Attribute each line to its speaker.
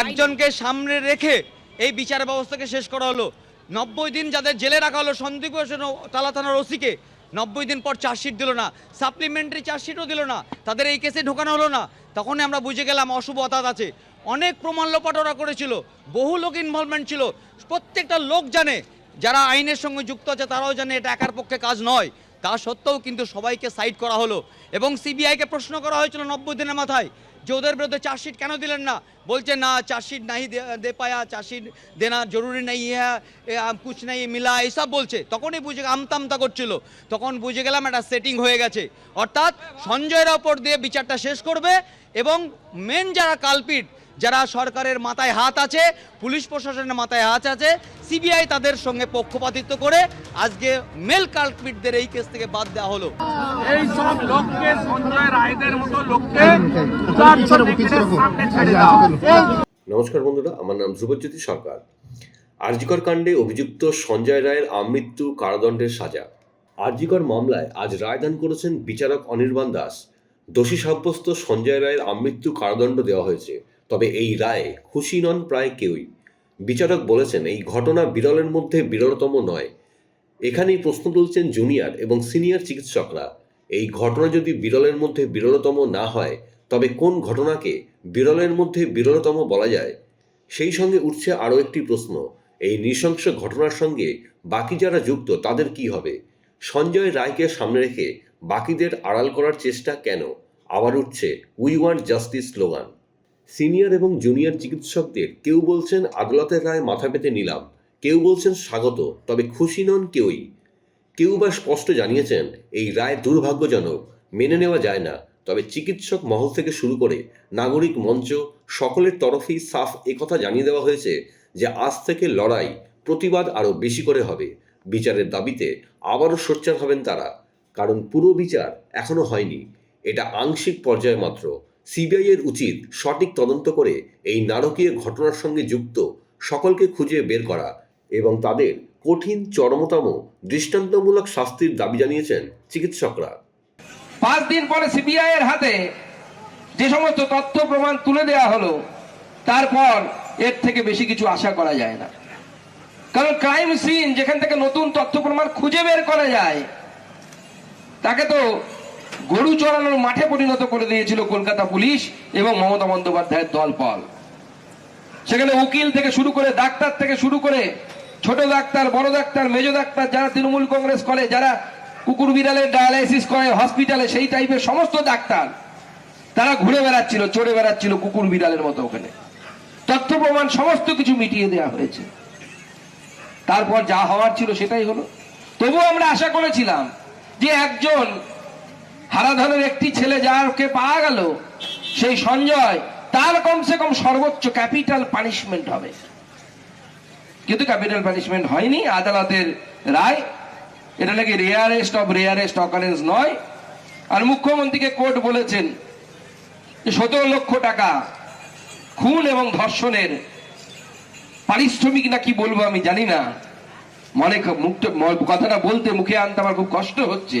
Speaker 1: একজনকে সামনে রেখে এই বিচার ব্যবস্থাকে শেষ করা হলো। নব্বই দিন যাদের জেলে রাখা হলো, সন্দীপ তালা থানার ওসিকে নব্বই দিন পর চার্জশিট দিল না। সাপ্লিমেন্টারি চার্জশিটও দিল না। তাদের এই কেসে ঢোকানো হলো না। তখনই আমরা বুঝে গেলাম অশুভ অতাত আছে। অনেক প্রমাণ লোপাট ওরা করেছিল। বহু লোক ইনভলভমেন্ট ছিল। প্রত্যেকটা লোক জানে। যারা আইনের সঙ্গে যুক্ত আছে, তারাও জানে এটা একার পক্ষে কাজ নয়। তা সত্ত্বেও কিন্তু সবাইকে সাইড করা হলো। এবং সিবিআইকে প্রশ্ন করা হয়েছিল নব্বই দিনের মাথায়। যে ওদের বিরুদ্ধে চার্জশিট কেন দিলেন না? বলছে না চার্জশিট নাই দে, পায়া চার্জশিট দেনা জরুরি নেই হ্যাঁ কুছ নেই মিলা এইসব বলছে। তখনই বুঝে আমতা আমতা করছিল। তখন বুঝে গেলাম একটা সেটিং হয়ে গেছে। অর্থাৎ সঞ্জয়ের ওপর দিয়ে বিচারটা শেষ করবে এবং মেন যারা কালপিট যারা সরকারের মাথায় হাত আছে পুলিশ প্রশাসনের মাথায় হাত আছে সিবিআই তাদের সঙ্গে পক্ষপাতিত্ব করে আজকে মেল কালপিটদের এই কেস থেকে বাদ দেওয়া হলো।
Speaker 2: এই সব লোককে সঞ্জয় রায়দের মতো লোককে উদার্ত নেকড়ের সামনে ছেড়ে দাও
Speaker 3: নমস্কার বন্ধুরা আমার নাম ধ্রুবজ্যোতি সরকার। আরজিকর কাণ্ডে অভিযুক্ত সঞ্জয় রায়ের আমৃত্যু কারাদণ্ডের সাজা। আরজিকর মামলায় আজ রায়দান করেছেন বিচারক অনির্বাণ দাস। দোষী সাব্যস্ত সঞ্জয় রায়ের আমৃত্যু কারাদণ্ড দেওয়া হয়েছে। তবে এই রায়ে খুশি নন প্রায় কেউই। বিচারক বলেছেন, এই ঘটনা বিরলের মধ্যে বিরলতম নয়। এখানেই প্রশ্ন তুলছেন জুনিয়র এবং সিনিয়র চিকিৎসকরা। এই ঘটনা যদি বিরলের মধ্যে বিরলতম না হয়, তবে কোন ঘটনাকে বিরলের মধ্যে বিরলতম বলা যায়? সেই সঙ্গে উঠছে আরও একটি প্রশ্ন, এই নৃশংস ঘটনার সঙ্গে বাকি যারা যুক্ত, তাদের কি হবে? সঞ্জয় রায়কে সামনে রেখে বাকিদের আড়াল করার চেষ্টা কেন? আবার উঠছে we want justice slogan senior এবং জুনিয়র চিকিৎসকদের কেউ বলছেন আদালতের রায় মাথা পেতে নিলাম, কেউ বলছেন স্বাগত, তবে খুশি নন কেউই। কেউ বা স্পষ্ট জানিয়েছেন এই রায় দুর্ভাগ্যজনক, মেনে নেওয়া যায় না, তবে চিকিৎসক মহল থেকে শুরু করে নাগরিক মঞ্চ সকলের তরফেই সাফ একথা জানিয়ে দেওয়া হয়েছে যে আজ থেকে লড়াই প্রতিবাদ আরও বেশি করে হবে। বিচারের দাবিতে আবারও সোচ্চার হবেন তারা, কারণ পুরো বিচার এখনও হয়নি, এটা আংশিক পর্যায়ে মাত্র। সিবিআই এর উচিত সঠিক তদন্ত করে এই নারকীয় ঘটনার সঙ্গে যুক্ত সকলকে খুঁজে বের করা এবং তাদের কঠিন, চরমতম, দৃষ্টান্তমূলক শাস্তির দাবি জানিয়েছেন চিকিৎসকরা।
Speaker 4: পাঁচ দিন পরে সিবিআই এর হাতে যে সমস্ত তথ্য প্রমাণ তুলে দেওয়া হলো, তারপর এর থেকে বেশি কিছু আশা করা যায় না। কারণ ক্রাইম সিন যেখান থেকে নতুন তথ্য প্রমাণ খুঁজে বের করা যায়, তাকে তো গরু চড়ানোর মাঠে পরিণত করে দিয়েছিল কলকাতা পুলিশ এবং মমতা বন্দ্যোপাধ্যায়ের দলপল সেখানে উকিল থেকে শুরু করে ডাক্তার থেকে শুরু করে ছোট ডাক্তার, বড় ডাক্তার, মেজ ডাক্তার, যারা তৃণমূল কংগ্রেস করে, যারা কুকুর বিড়ালের ডায়ালাইসিস করে হসপিটালে, সেই টাইপের সমস্ত ডাক্তার তারা ঘুরে বেড়াচ্ছিল, চড়ে বেড়াচ্ছিল কুকুর বিড়ালের মতো ওখানে। তথ্য প্রমাণ সমস্ত কিছু মিটিয়ে দেওয়া হয়েছে। তারপর যা হওয়ার ছিল সেটাই হলো। তবুও আমরা আশা করেছিলাম যে একজন হারাধনের একটি ছেলে যারকে পাওয়া গেল, সেই সঞ্জয়, তার কমসে কম সর্বোচ্চ ক্যাপিটাল পানিশমেন্ট হবে। কিন্তু ক্যাপিটাল পানিশমেন্ট হয়নি, আদালতের রায়, এটা নাকি রেয়ারেস্ট অফ রেয়ারেস্ট অকারেন্স নয়। আর মুখ্যমন্ত্রীকে কোর্ট বলেছেন সতেরো লক্ষ টাকা খুন এবং ধর্ষণের পারিশ্রমিক না কি বলব আমি জানি না। মনে কথাটা বলতে মুখে আনতে আমার খুব কষ্ট হচ্ছে।